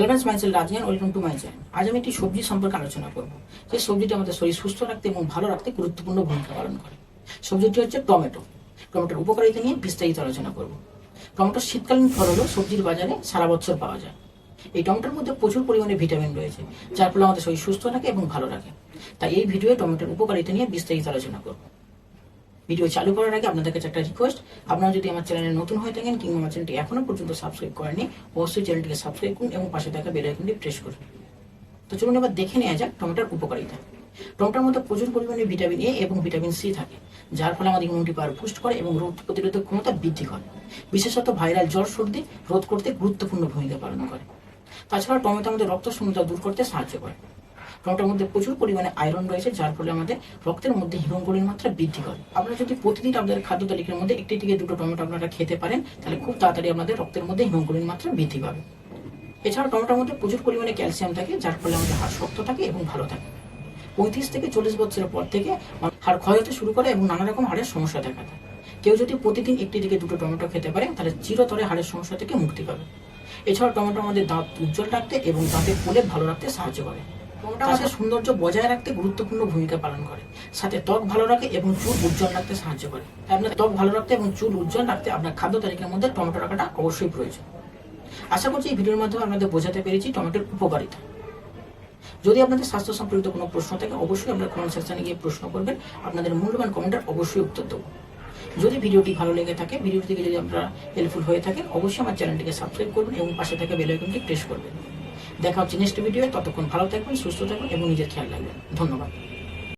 রাজিয়ান welcome to আজ আমি একটি সবজি সম্পর্কে আলোচনা করব। যে সবজিটি আমাদের শরীর সুস্থ রাখতে এবং ভালো রাখতে গুরুত্বপূর্ণ ভূমিকা পালন করে। সবজিটি হচ্ছে টমেটো। টমেটোর উপকারিতা নিয়ে বিস্তারিত আলোচনা করব। শীতকালীন ফল হলেও সবজির বাজারে সারা বছর পাওয়া যায়। এই টমেটোর মধ্যে প্রচুর পরিমাণে ভিটামিন রয়েছে, যার ফলে আমাদের শরীর সুস্থ রাখে এবং ভালো রাখে তাই এই ভিডিওয়ে টমেটোর উপকারিতা নিয়ে বিস্তারিত আলোচনা করব। ভিডিও চালু করার আগে আপনাদের কাছে একটা রিকোয়েস্ট আপনারা যদি আমার চ্যানেলে নতুন হয়ে থাকেন কিংবা আমার চ্যানেলটি এখনও পর্যন্ত সাবস্ক্রাইব করেনি অবশ্যই চ্যানেলটিকে সাবস্ক্রাইব করুন এবং পাশে থাকা বেল আইকনটি প্রেস করুন। তো চলুন এবার দেখে নেওয়া যাক টমেটোর উপকারিতা। টমেটোর মধ্যে প্রচুর পরিমাণে ভিটামিন এ এবং ভিটামিন সি থাকে, যার ফলে আমাদের ইমিউনিটি পাওয়ার বুস্ট করে এবং রোগ প্রতিরোধক ক্ষমতা বৃদ্ধি করে। বিশেষত ভাইরাল জ্বর, সর্দি রোধ করতে গুরুত্বপূর্ণ ভূমিকা পালন করে। তাছাড়া টমেটো আমাদের রক্ত শূন্যতা দূর করতে সাহায্য করে। টমেটোর মধ্যে প্রচুর পরিমাণে আয়রন রয়েছে, যার ফলে আমাদের রক্তের মধ্যে হিমোগ্লোবিন মাত্রা বৃদ্ধি করে। আপনারা যদি প্রতিদিন আপনাদের খাদ্য তালিকার মধ্যে একটি থেকে দুটো টমেটো আপনারা খেতে পারেন, তাহলে খুব তাড়াতাড়ি আপনাদের রক্তের মধ্যে হিমোগ্লোবিন মাত্রা বৃদ্ধি পাবে। এছাড়া টমেটোর মধ্যে প্রচুর পরিমাণে ক্যালসিয়াম থাকে, যার ফলে আমাদের হাড় শক্ত থাকে এবং ভালো থাকে। পঁয়ত্রিশ থেকে চল্লিশ বছরের পর থেকে হাড় ক্ষয় হতে শুরু করে এবং নানা রকম হাড়ের সমস্যা দেখা দেয়। কেউ যদি প্রতিদিন একটি থেকে দুটো টমেটো খেতে পারে, তাহলে চিরতরে হাড়ের সমস্যা থেকে মুক্তি পাবে। এছাড়া টমেটো আমাদের দাঁত উজ্জ্বল রাখতে এবং দাঁতের কোলে ভালো রাখতে সাহায্য করে। টমেটো আমাদের সৌন্দর্য বজায় রাখতে গুরুত্বপূর্ণ ভূমিকা পালন করে। সাথে ত্বক ভালো রাখে এবং চুল উজ্জ্বল রাখতে সাহায্য করে। তাই আপনার ত্বক ভালো রাখতে এবং চুল উজ্জ্বল রাখতে আপনার খাদ্য তালিকার মধ্যে টমেটো রাখাটা অবশ্যই প্রয়োজন। আশা করছি এই ভিডিওর মাধ্যমে আপনাদের বোঝাতে পেরেছি টমেটোর উপকারিতা। যদি আপনাদের স্বাস্থ্য সম্পর্কিত কোনো প্রশ্ন থাকে, অবশ্যই আপনারা কমেন্ট সেকশনে গিয়ে প্রশ্ন করবেন। আপনাদের মূল্যবান কমেন্টের অবশ্যই উত্তর দেবো। যদি ভিডিওটি ভালো লেগে থাকে, ভিডিওটি থেকে যদি আপনারা হেল্পফুল হয়ে থাকেন অবশ্যই আমার চ্যানেলটিকে সাবস্ক্রাইব করবেন এবং পাশে থাকা বেল আইকনটি প্রেস করবেন। দেখা হচ্ছে নেক্সট ভিডিও ততক্ষণ ভালো থাকবেন সুস্থ থাকবেন এবং নিজের খেয়াল রাখবেন। ধন্যবাদ।